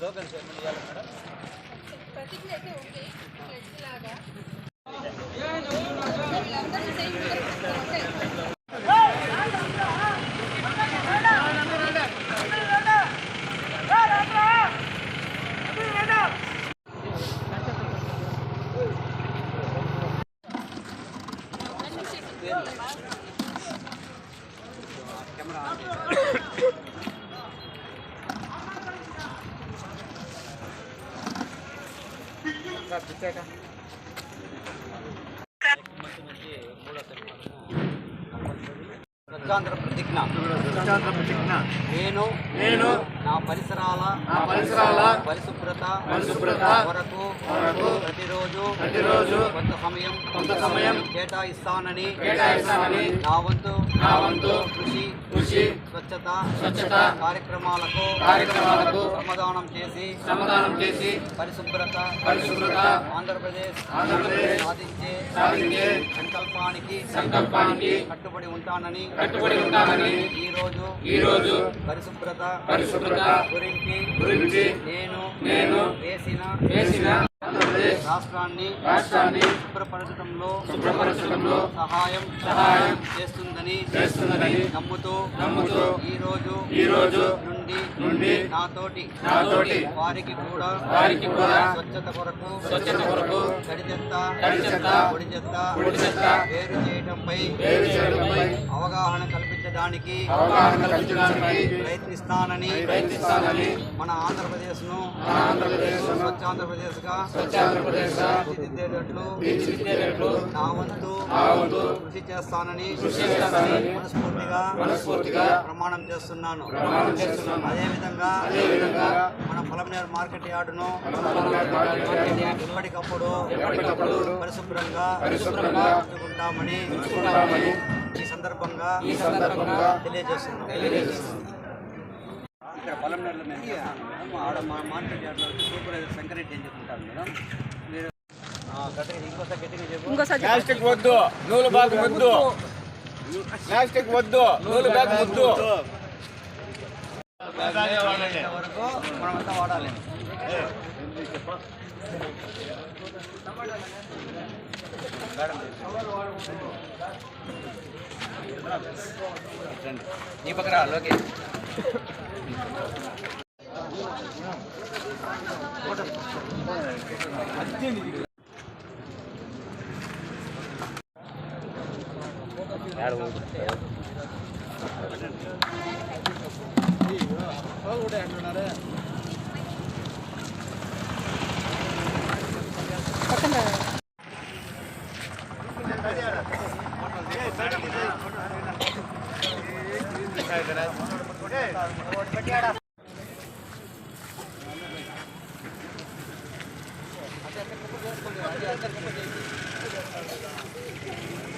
Local government ఇవ్వాలి madam ప్రతిజ్ఞ అయితే ఓకే. ప్లెడ్జ్ లాగా వీళ్ళందరూ సేమ్ ఓకే స్వచ్ఛాంధ్ర ప్రతిజ్ఞ స్వచ్ఛాంధ్ర ప్రతిజ్ఞ నేను నేను నా పరిసరాల నా పరిసరాల పరిశుభ్రత పరిశుభ్రత కొరకు కొరకు ప్రతిరోజు ప్రతిరోజు కొంత సమయం కొంత సమయం కేటాయిస్తానని కేటాయిస్తానని నా వంతు నా వంతు కృషి కృషి స్వచ్ఛత స్వచ్ఛత కార్యక్రమాలకు కార్యక్రమాలకు శ్రమదానం చేసి శ్రమదానం చేసి పరిశుభ్రత పరిశుభ్రత ఆంధ్రప్రదేశ్ ఆంధ్రప్రదేశ్ సాధించే సాధించే సంకల్పానికి సంకల్పానికి కట్టుబడి ఉంటానని కట్టుబడి ఉంటానని ఈ రోజు ఈ రోజు పరిశుభ్రత పరిశుభ్రత గురించి నేను నేను వేసిన వేసిన ఆంధ్రప్రదేశ్ రాష్ట్రాన్ని రాష్ట్రాన్ని శుభ్రపరచడంలో శుభ్రపరచడంలో సహాయం సహాయం చేస్తుందని చేస్తుందని నమ్ముతూ నమ్ముతూ ఈ రోజు ఈ రోజు నుండి నుండి నాతోటి నాతోటి వారికి కూడా వారికి కూడా స్వచ్ఛత కొరకు స్వచ్ఛత కొరకు తడి చెత్త తడి చెత్త, పొడి చెత్త పొడి చెత్త వేరు చేయడంపై వేరు చేయడంపై అవగాహన అవగాహన కల్పించడానికి ప్రయత్నిస్తానని ప్రయత్నిస్తానని మన ఆంధ్రప్రదేశ్ను మన ఆంధ్రప్రదేశ్ను స్వచ్ఛాంధ్రప్రదేశ్గా తీర్చిదిద్దేటట్లు నా వంతు కృషి చేస్తానని మనస్ఫూర్తిగా మనస్ఫూర్తిగా ప్రమాణం చేస్తున్నాను. అదేవిధంగా మన పొలంనేరు మార్కెట్ యార్డును ఎప్పటికప్పుడు ఎప్పటికప్పుడు పరిశుభ్రంగా పరిశుభ్రంగా ఉంచుకుంటామని సందర్భంగా ఈ సందర్భంగా తెలియజేస్తున్నాం. ఇక్కడ పొలంనేరులో మేము ఆడ మా మార్కెట్ యార్డ్లో వచ్చి సూపర్వైజర్ శంకరెడ్డి అని చెప్తుంటారు మేడం? మీరు ఇంకోసారి గట్టిగా చెప్పు. ప్లాస్టిక్ వద్దు. నూలు బ్యాగ్ వద్దు. ప్లాస్టిక్ వద్దు. నూలు బ్యాగ్ వద్దు. వరకు మనమంతా వాడాలి. ఈ పక్కన లోకేష్ పక్కన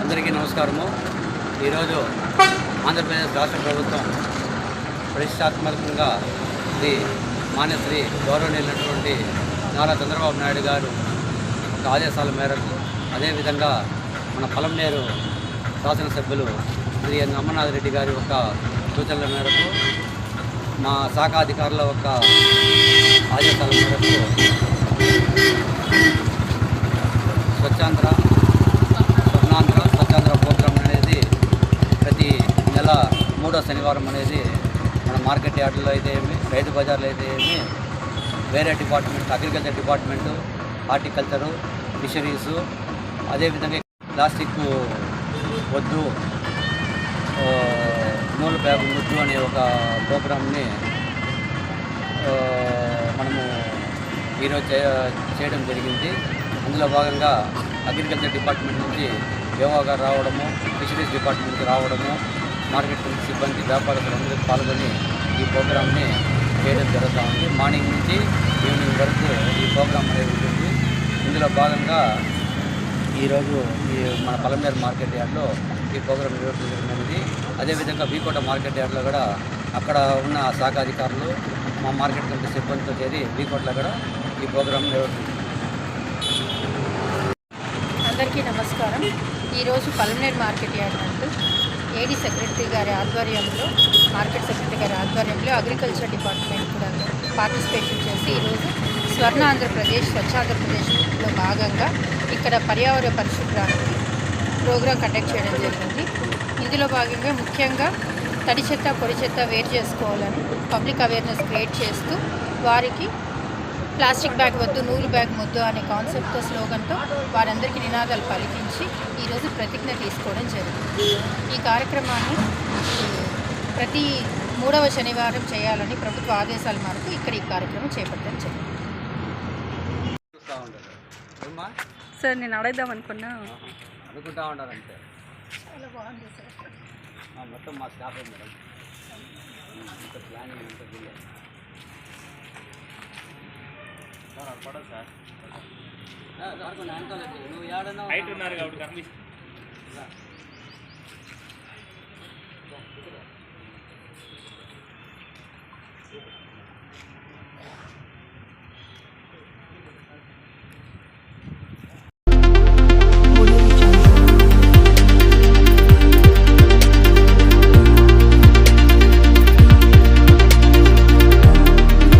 అందరికీ నమస్కారము. ఈరోజు ఆంధ్రప్రదేశ్ రాష్ట్ర ప్రభుత్వం ప్రతిష్టాత్మకంగా శ్రీ మాన్యశ్రీ గౌరవనీయులైనటువంటి నారా చంద్రబాబు నాయుడు గారు ఒక ఆదేశాల మేరకు అదేవిధంగా మన పలంనేరు శాసనసభ్యులు శ్రీ ఎన్ అమర్నాథ్ రెడ్డి గారి యొక్క సూచనల మేరకు మా శాఖ అధికారుల యొక్క ఆదేశాల మేరకు స్వచ్ఛాంధ్ర స్వర్ణాంధ్ర స్వచ్ఛాంధ్ర ప్రోగ్రాం అనేది ప్రతి నెల మూడో శనివారం అనేది మన మార్కెట్ యార్డులో అయితే ఏమి రైతు బజార్లో అయితే ఏమి వేరే department agriculture department horticulture fisheries అదేవిధంగా ప్లాస్టిక్ వద్దు ఆ, నూలు బ్యాగ్ ముద్దు అనే ఒక ప్రోగ్రామ్ని మనము ఈరోజు చేయడం జరిగింది. అందులో భాగంగా అగ్రికల్చర్ డిపార్ట్మెంట్ నుంచి యోగా రావడము ఫిషరీస్ డిపార్ట్మెంట్కి రావడము మార్కెట్ సిబ్బంది వ్యాపారస్తులందరూ పాల్గొని ఈ ప్రోగ్రామ్ని చేయడం జరుగుతూ ఉంది. మార్నింగ్ నుంచి ఈవినింగ్ వరకు ఈ ప్రోగ్రామ్ అనేది ఉంటుంది. ఇందులో భాగంగా ఈరోజు ఈ మన పలమేరు మార్కెట్ యార్డ్లో ఈ ప్రోగ్రాం నిర్వహించబడినది అదేవిధంగా బీకోట మార్కెట్ యార్డ్లో కూడా అక్కడ ఉన్న శాఖ అధికారులు మా మార్కెట్ కంటే సిబ్బందితో చేరి బీకోటలో కూడా ఈ ప్రోగ్రాం నిర్వహించింది అందరికీ నమస్కారం. ఈరోజు పల్మనేర్ మార్కెట్ యార్డ్ అంటూ ఏడీ సెక్రటరీ గారి ఆధ్వర్యంలో మార్కెట్ సెక్రటరీ గారి ఆధ్వర్యంలో అగ్రికల్చర్ డిపార్ట్మెంట్ కూడా పార్టిసిపేషన్ చేసి ఈరోజు స్వర్ణ ఆంధ్రప్రదేశ్ స్వచ్ఛ ఆంధ్రప్రదేశ్లో భాగంగా ఇక్కడ పర్యావరణ పరిశుభ్రానికి ప్రోగ్రాం కండక్ట్ చేయడం జరిగింది. ఇందులో భాగంగా ముఖ్యంగా తడి చెత్త పొడి చెత్త వేరు చేసుకోవాలని పబ్లిక్ అవేర్నెస్ క్రియేట్ చేస్తూ వారికి ప్లాస్టిక్ బ్యాగ్ వద్దు నూలు బ్యాగ్ ముద్దు అనే కాన్సెప్ట్తో స్లోగన్తో వారందరికీ నినాదాలు పలికించి ఈరోజు ప్రతిజ్ఞ తీసుకోవడం జరిగింది. ఈ కార్యక్రమాన్ని ప్రతి మూడవ శనివారం చేయాలని ప్రభుత్వ ఆదేశాల మేరకు ఇక్కడ ఈ కార్యక్రమం చేపట్టడం జరిగింది. సార్ నేను అడగదాం అనుకున్నా. అనుకుంటా అంతే. చాలా బాగుంది సార్. ఆ, మొత్తం మా స్టాఫ్ మేడం. ప్లానింగ్ అంతా చేయాలి సార్ కనిపిస్తుంది